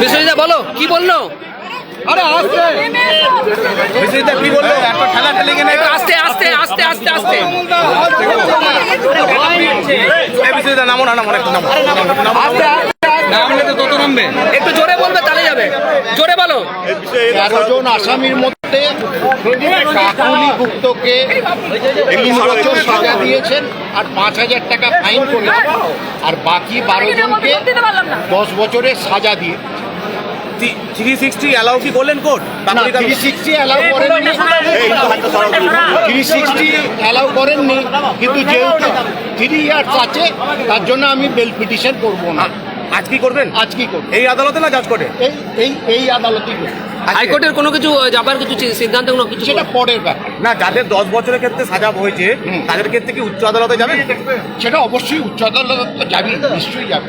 বিশ্বজিৎ বলো কি বলল? আরে আসতে। বিশ্বজিৎ কি বলল? এত ঠেলা ঠেলে কেন? আস্তে আস্তে আস্তে আস্তে আস্তে। বিশ্বজিৎ নামো না নামো আস্তে। নামলে তো নামবে একটু জোরে বলবে তাহলে যাবে। জোরে বলো। তেরো জন আসামির মধ্যে কাকুলি গুপ্তকে তিন বছর সাজা দিয়েছেন আর পাঁচ হাজার টাকা ফাইন করেছেন আর বাকি বারো জনকে দশ বছরের সাজা দিয়ে। থ্রি সিক্সটি অ্যালাউ কি করলেন কোর্ট? থ্রি সিক্সটি অ্যালাউ করেননি। থ্রি সিক্সটি অ্যালাউ করেননি কিন্তু যেহেতু থ্রি ইয়ার্স আছে তার জন্য আমি বেল পিটিশন করব না। আজ কি করবেন? আজ কি করব? এই আদালতে না জাজ কোর্টে এই এই এই আদালতেই করব। হাইকোর্টের কোনো কিছু যাবার কিছু সিদ্ধান্ত কোনো কিছু সেটা পরের ব্যাপার। না যাদের দশ বছরের ক্ষেত্রে সাজা হয়েছে হুম। তাদের ক্ষেত্রে কি উচ্চ আদালতে যাবেন? সেটা অবশ্যই উচ্চ আদালত তো যাবেই নিশ্চয়ই যাবে।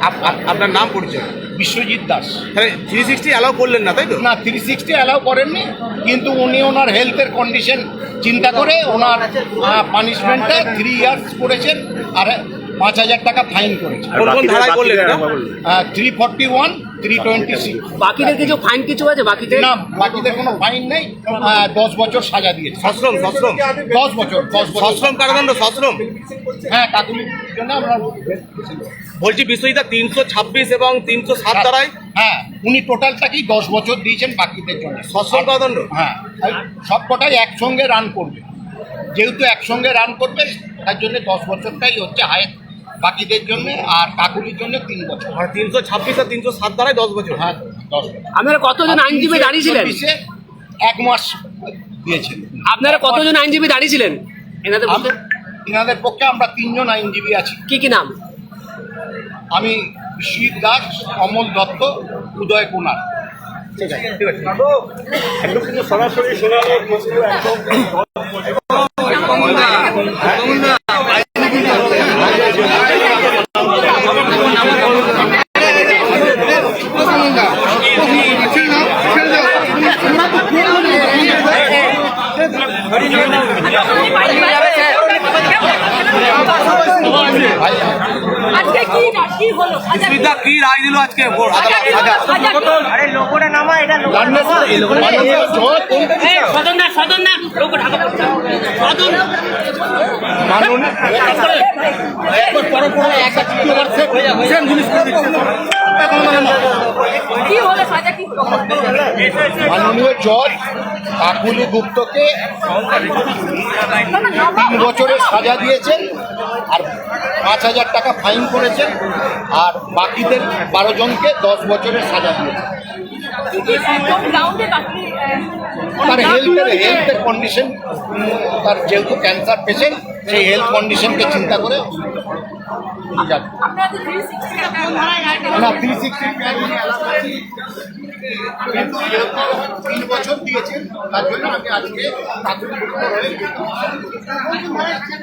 আপ- আপ- আপনার নাম পরিচয়? বিশ্বজিৎ দাস। তাহলে থ্রি সিক্সটি অ্যালাউ করলেন না তাই তো? না থ্রি সিক্সটি অ্যালাউ করেননি কিন্তু উনি ওনার হেলথের কন্ডিশন চিন্তা করে ওনার পানিশমেন্টটা থ্রি ইয়ার্স করেছেন আর পাঁচ হাজার টাকা ফাইন করেছে। Three forty one three twenty six বাকিদের কিছু ফাইন কিছু আছে? বাকিদের? না বাকিদের কোনো ফাইন নেই। দশ বছর সাজা দিয়েছে। সশ্রম সশ্রম। দশ বছর দশ বছর। সশ্রম কারাদণ্ড সশ্রম? হ্যাঁ কাকুলির জন্য আমরা বলছি বিশ্বজিৎ তিনশো ছাব্বিশ এবং তিনশো সাত ধারায়? হ্যাঁ উনি টোটালটাকেই দশ বছর দিয়েছেন বাকিদের জন্য। সশ্রম কারাদণ্ড? হ্যাঁ সব কটাই একসঙ্গে রান করবে। যেহেতু একসঙ্গে রান করবে তার জন্য দশ বছরটাই হচ্ছে হায়ের বাকিদের জন্য আর কাকুলির জন্য তিন বছর। আর তিনশো ছাব্বিশ আর তিনশো সাত ধারায় দশ বছর। হ্যাঁ দশ বছর। আপনারা কতজন আইনজীবী দাঁড়িয়েছিলেন? এক মাস দিয়েছেন আপনারা কতজন আইনজীবী দাঁড়িয়েছিলেন এনাদের আম- পক্ষে? আমরা তিনজন আইনজীবী আছি। কি কি নাম? আমি শিব দাস অমল দত্ত উদয় কুমার ঠিক আছে ঠিক আছে। 要不你把你 আজকে কি না কি হলো? কি? রায় দিল আজকে? সদন না, সদন না, ঢাকা পড়ছে। সদন। মাননীয় জজ কাকুলি গুপ্তকে তিন বছরের সাজা দিয়েছেন। আর পাঁচ হাজার টাকা ফাইন করেছেন আর বাকিদের বারো জনকে দশ বছরের সাজা আহ, তার হেলথের হেলথের কন্ডিশন তার যেহেতু ক্যান্সার পেশেন্ট সেই হেলথ কন্ডিশনকে চিন্তা করে যাবে। আপনারা তো 360 টাকা ভাড়ায় রাখেন। না থ্রি সিক্সটি তিন বছর দিয়েছেন তার জন্য আমি আজকে কাকুলি